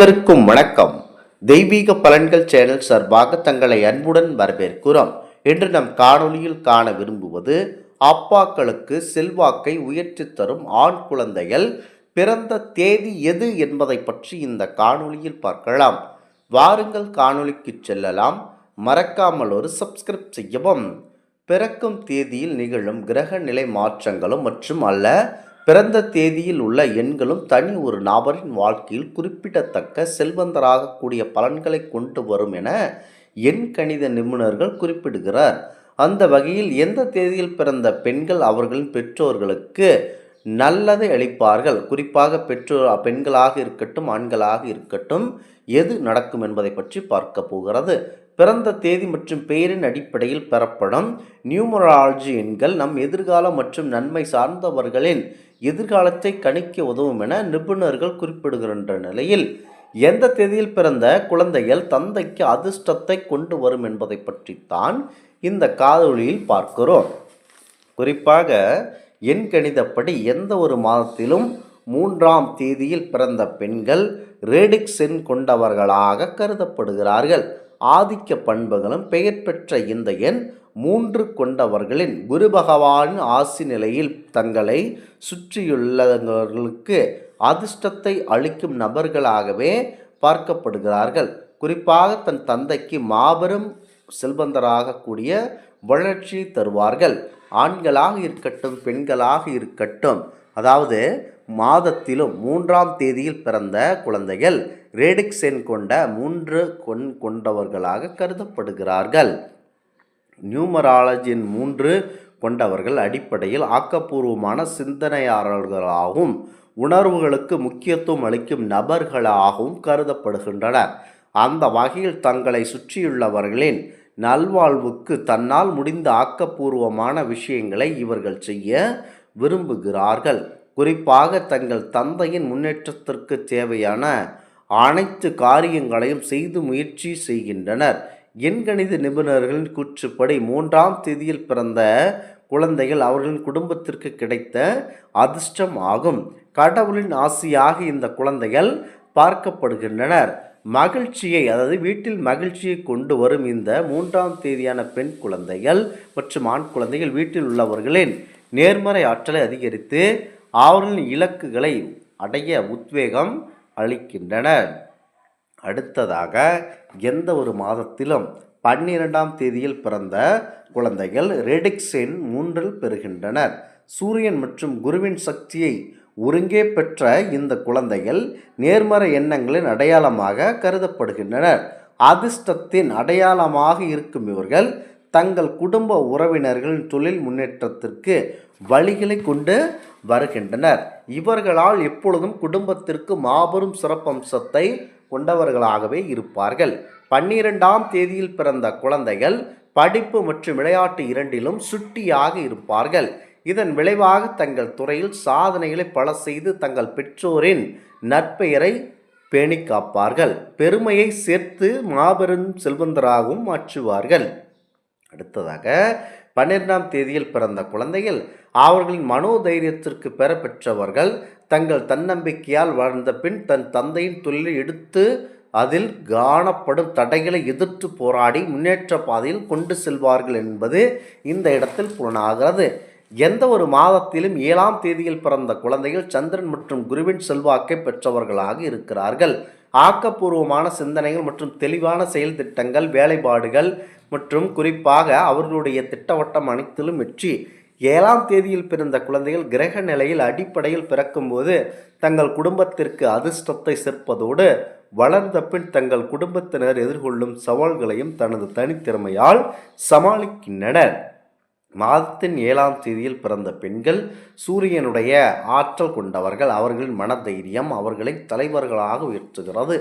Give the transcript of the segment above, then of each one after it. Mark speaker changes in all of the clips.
Speaker 1: அனைவருக்கும் வணக்கம். தெய்வீக பலன்கள் சேனல் சார்பாக தங்களை அன்புடன் வரவேற்கிறோம். இன்று நம் காணொளியில் காண விரும்புவது அப்பாக்களுக்கு செல்வாக்கை உயர்த்தி தரும் ஆண் குழந்தைகள் பிறந்த தேதி எது என்பதை பற்றி இந்த காணொலியில் பார்க்கலாம். வாருங்கள் காணொலிக்கு செல்லலாம். மறக்காமல் ஒரு சப்ஸ்கிரைப் செய்யவும். பிறக்கும் தேதியில் நிகழும் கிரக நிலை மாற்றங்களும் மற்றும் அல்ல பிறந்த தேதியில் உள்ள எண்களும் தனி ஒரு நபரின் வாழ்க்கையில் குறிப்பிடத்தக்க செல்வந்தராகக்கூடிய பலன்களை கொண்டு வரும் என எண் கணித நிபுணர்கள் குறிப்பிடுகிறார். அந்த வகையில் எந்த தேதியில் பிறந்த பெண்கள் அவர்களின் பெற்றோர்களுக்கு நல்லதை அளிப்பார்கள்? குறிப்பாக பெற்றோர் பெண்களாக இருக்கட்டும் ஆண்களாக இருக்கட்டும் எது நடக்கும் என்பதை பற்றி பார்க்க போகிறது. பிறந்த தேதி மற்றும் பெயரின் அடிப்படையில் பெறப்படும் நியூமராலஜி எண்கள் நம் எதிர்காலம் மற்றும் நன்மை சார்ந்தவர்களின் எதிர்காலத்தை கணிக்க உதவும் என நிபுணர்கள் குறிப்பிடுகின்ற நிலையில் எந்த தேதியில் பிறந்த குழந்தைகள் தந்தைக்கு அதிர்ஷ்டத்தை கொண்டு வரும் என்பதை பற்றித்தான் இந்த காதொளியில் பார்க்கிறோம். குறிப்பாக என் கணிதப்படி எந்த ஒரு மாதத்திலும் மூன்றாம் தேதியில் பிறந்த பெண்கள் ரேடிக் சென் கொண்டவர்களாக கருதப்படுகிறார்கள். ஆதிக்க பண்புகளும் பெயர் பெற்ற இந்த எண் மூன்று கொண்டவர்களின் குரு பகவானின் ஆசி நிலையில் தங்களை சுற்றியுள்ளவர்களுக்கு அதிர்ஷ்டத்தை அளிக்கும் நபர்களாகவே பார்க்கப்படுகிறார்கள். குறிப்பாக தன் தந்தைக்கு மாபெரும் செல்வந்தராக கூடிய வளர்ச்சி தருவார்கள். ஆண்களாக இருக்கட்டும் பெண்களாக இருக்கட்டும் அதாவது மாதத்திலும் மூன்றாம் தேதியில் பிறந்த குழந்தைகள் ரேடிக் சென் கொண்ட மூன்று கொண் கொண்டவர்களாக கருதப்படுகிறார்கள். நியூமராலஜியின் மூன்று கொண்டவர்கள் அடிப்படையில் ஆக்கப்பூர்வமான சிந்தனையாளர்களாகவும் உணர்வுகளுக்கு முக்கியத்துவம் அளிக்கும் நபர்களாகவும் கருதப்படுகின்றனர் அந்த வகையில் தங்களை சுற்றியுள்ளவர்களின் நல்வாழ்வுக்கு தன்னால் முடிந்த ஆக்கப்பூர்வமான விஷயங்களை இவர்கள் செய்ய விரும்புகிறார்கள். குறிப்பாக தங்கள் தந்தையின் முன்னேற்றத்திற்கு தேவையான அனைத்து காரியங்களையும் செய்து முயற்சி செய்கின்றனர். எண்கணித நிபுணர்களின் கூற்றுப்படி மூன்றாம் தேதியில் பிறந்த குழந்தைகள் அவர்களின் குடும்பத்திற்கு கிடைத்த அதிர்ஷ்டம் ஆகும். கடவுளின் ஆசையாக இந்த குழந்தைகள் பார்க்கப்படுகின்றனர். மகிழ்ச்சியை அதாவது வீட்டில் மகிழ்ச்சியை கொண்டு வரும் இந்த மூன்றாம் தேதியான பெண் குழந்தைகள் மற்றும் ஆண் குழந்தைகள் வீட்டில் உள்ளவர்களின் நேர்மறை ஆற்றலை அதிகரித்து அவர்களின் இலக்குகளை அடைய உத்வேகம் அளிக்கின்றனர். அடுத்ததாக எந்த ஒரு மாதத்திலும் பன்னிரெண்டாம் தேதியில் பிறந்த குழந்தைகள் ரெடிக்ஸின் மூன்றில் பெறுகின்றனர். சூரியன் மற்றும் குருவின் சக்தியை ஒருங்கே பெற்ற இந்த குழந்தைகள் நேர்மறை எண்ணங்களின் அடையாளமாக கருதப்படுகின்றனர். அதிர்ஷ்டத்தின் அடையாளமாக இருக்கும் இவர்கள் தங்கள் குடும்ப உறவினர்களின் தொழில் முன்னேற்றத்திற்கு வழிகளை கொண்டு வருகின்றனர். இவர்களால் எப்பொழுதும் குடும்பத்திற்கு மாபெரும் சிறப்பம்சத்தை கொண்டவர்களாகவே இருப்பார்கள். பன்னிரெண்டாம் தேதியில் பிறந்த குழந்தைகள் படிப்பு மற்றும் விளையாட்டு இரண்டிலும் சுட்டியாக இருப்பார்கள். இதன் விளைவாக தங்கள் துறையில் சாதனைகளை பல செய்து தங்கள் பெற்றோரின் நற்பெயரை பேணி காப்பார்கள். பெருமையை சேர்த்து மாபெரும் செல்வந்தராகவும் மாற்றுவார்கள் அடுத்ததாக பன்னிரெண்டாம் தேதியில் பிறந்த குழந்தைகள் அவர்களின் மனோதைரியத்திற்கு பெற பெற்றவர்கள் தங்கள் தன்னம்பிக்கையால் வளர்ந்த பின் தன் தந்தையின் தொழிலை எடுத்து அதில் காணப்படும் தடைகளை எதிர்த்து போராடி முன்னேற்ற பாதையில் கொண்டு செல்வார்கள் என்பது இந்த இடத்தில் புலனாகிறது. எந்த ஒரு மாதத்திலும் ஏழாம் தேதியில் பிறந்த குழந்தைகள் சந்திரன் மற்றும் குருவின் செல்வாக்கை பெற்றவர்களாக இருக்கிறார்கள். ஆக்கப்பூர்வமான சிந்தனைகள் மற்றும் தெளிவான செயல் திட்டங்கள் வேலைப்பாடுகள் மற்றும் குறிப்பாக அவர்களுடைய திட்டவட்டம் அனைத்திலும் வெற்றி. ஏழாம் தேதியில் பிறந்த குழந்தைகள் கிரக நிலையில் அடிப்படையில் பிறக்கும்போது தங்கள் குடும்பத்திற்கு அதிர்ஷ்டத்தை சேர்ப்பதோடு வளர்ந்த பின் தங்கள் குடும்பத்தினர் எதிர்கொள்ளும் சவால்களையும் தனது தனித்திறமையால் சமாளிக்கின்றனர். மாதத்தின் ஏழாம் தேதியில் பிறந்த பெண்கள் சூரியனுடைய ஆற்றல் கொண்டவர்கள். அவர்களின் மனதைரியம் அவர்களை தலைவர்களாக உயர்த்துகிறது.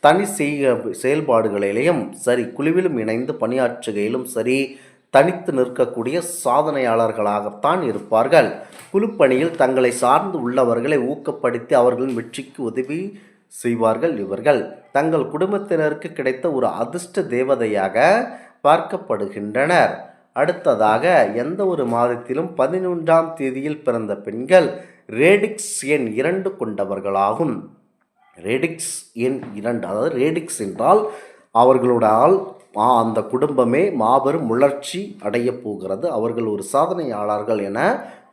Speaker 1: தனி செய்க செயல்பாடுகளிலேயும் சரி குழுவிலும் இணைந்து பணியாற்றுகையிலும் சரி தனித்து நிற்கக்கூடிய சாதனையாளர்களாகத்தான் இருப்பார்கள். குழுப்பணியில் தங்களை சார்ந்து உள்ளவர்களை ஊக்கப்படுத்தி அவர்களின் வெற்றிக்கு உதவி செய்வார்கள் இவர்கள். தங்கள் குடும்பத்தினருக்கு கிடைத்த ஒரு அதிர்ஷ்ட தேவதையாக பார்க்கப்படுகின்றனர். அடுத்ததாக எந்த ஒரு மாதத்திலும் பதினொன்றாம் தேதியில் பிறந்த பெண்கள் ரேடிக்ஸ் எண் இரண்டு கொண்டவர்களாகும். ரேடிக்ஸ் எண் இரண்டு அதாவது ரேடிக்ஸ் என்றால் அவர்களோடால் மா அந்த குடும்பமே மாபெரும் முளர்ச்சி அடையப் போகிறது. அவர்கள் ஒரு சாதனையாளர்கள் என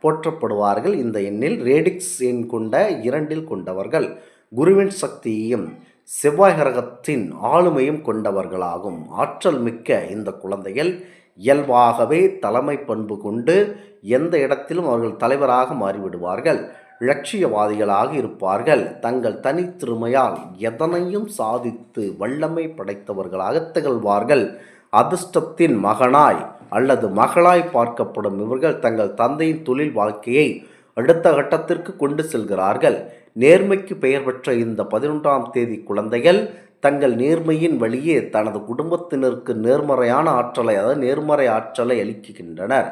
Speaker 1: போற்றப்படுவார்கள். இந்த எண்ணில் ரேடிக்ஸ் எண் கொண்ட இரண்டில் கொண்டவர்கள் குருவின் சக்தியையும் செவ்வாய் கிரகத்தின் ஆளுமையும் கொண்டவர்களாகும். ஆற்றல் மிக்க இந்த குழந்தைகள் இயல்பாகவே தலைமை பண்பு கொண்டு எந்த இடத்திலும் அவர்கள் தலைவராக மாறிவிடுவார்கள். இலட்சியவாதிகளாக இருப்பார்கள். தங்கள் தனித்திறமையால் எதனையும் சாதித்து வல்லமை படைத்தவர்களாக திகழ்வார்கள். அதிர்ஷ்டத்தின் மகனாய் அல்லது மகளாய் பார்க்கப்படும் இவர்கள் தங்கள் தந்தையின் தொழில் வாழ்க்கையை அடுத்த கட்டத்திற்கு கொண்டு செல்கிறார்கள். நேர்மைக்கு பெயர் பெற்ற இந்த பதினொன்றாம் தேதி குழந்தைகள் தங்கள் நேர்மையின் வழியே தனது குடும்பத்தினருக்கு நேர்மறையான ஆற்றலை அதாவது நேர்மறை ஆற்றலை அளிக்கின்றனர்.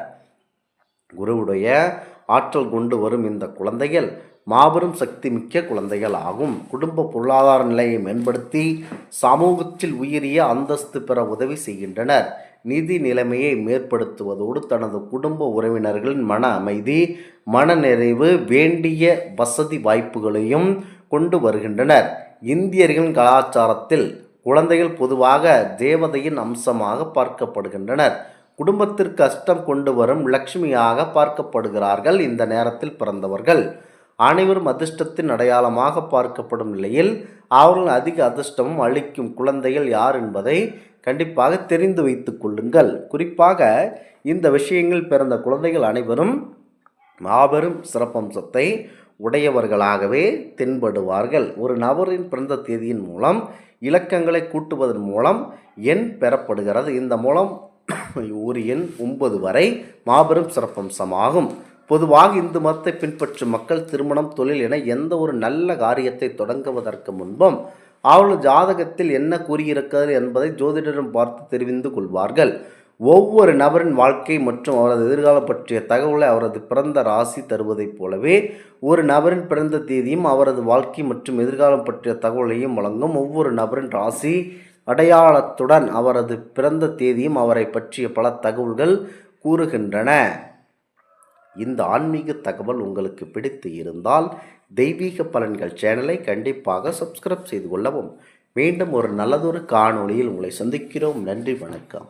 Speaker 1: குருவுடைய ஆற்றல் கொண்டு வரும் இந்த குழந்தைகள் மாபெரும் சக்தி மிக்க குழந்தைகள் ஆகும் குடும்ப பொருளாதார நிலையை மேம்படுத்தி சமூகத்தில் உயரிய அந்தஸ்து பெற உதவி செய்கின்றனர். நிதி நிலைமையை மேற்படுத்துவதோடு தனது குடும்ப உறவினர்களின் மன அமைதி மனநிறைவு வேண்டிய வசதி வாய்ப்புகளையும் கொண்டு வருகின்றனர். இந்தியர்களின் கலாச்சாரத்தில் குழந்தைகள் பொதுவாக தேவதையின் அம்சமாக பார்க்கப்படுகின்றனர். குடும்பத்திற்கு கஷ்டம் கொண்டு வரும் லட்சுமியாக பார்க்கப்படுகிறார்கள் இந்த நேரத்தில் பிறந்தவர்கள். அனைவரும் அதிர்ஷ்டத்தின் அடையாளமாக பார்க்கப்படும் நிலையில் அவர்கள் அதிக அதிர்ஷ்டமும் அளிக்கும் குழந்தைகள் யார் என்பதை கண்டிப்பாக தெரிந்து வைத்துக் கொள்ளுங்கள். குறிப்பாக இந்த விஷயங்கள் பிறந்த குழந்தைகள் அனைவரும் மாபெரும் சிறப்பம்சத்தை உடையவர்களாகவே தென்படுவார்கள். ஒரு நபரின் பிறந்த தேதியின் மூலம் இலக்கங்களை கூட்டுவதன் மூலம் எண் பெறப்படுகிறது. இந்த மூலம் ஒரு எண் ஒன்பது வரை மாபெரும் சிறப்பம்சமாகும். பொதுவாக இந்து மதத்தை பின்பற்றும் மக்கள் திருமணம் தொழில் என எந்த ஒரு நல்ல காரியத்தை தொடங்குவதற்கு முன்பும் அவர்கள் ஜாதகத்தில் என்ன கூறியிருக்கிறது என்பதை ஜோதிடரும் பார்த்து தெரிவித்து கொள்வார்கள். ஒவ்வொரு நபரின் வாழ்க்கை மற்றும் அவரது எதிர்காலம் பற்றிய தகவலை அவரது பிறந்த ராசி தருவதைப் போலவே ஒரு நபரின் பிறந்த தேதியும் அவரது வாழ்க்கை மற்றும் எதிர்காலம் பற்றிய தகவலையும் வழங்கும் ஒவ்வொரு நபரின் ராசி அடையாளத்துடன் அவரது பிறந்த தேதியும் அவரை பற்றிய பல தகவல்கள் கூறுகின்றன. இந்த ஆன்மீக தகவல் உங்களுக்கு பிடித்து இருந்தால் தெய்வீக பலன்கள் சேனலை கண்டிப்பாக சப்ஸ்கிரைப் செய்து கொள்ளவும். மீண்டும் ஒரு நல்லதொரு காணொளியில் உங்களை சந்திக்கிறோம். நன்றி வணக்கம்.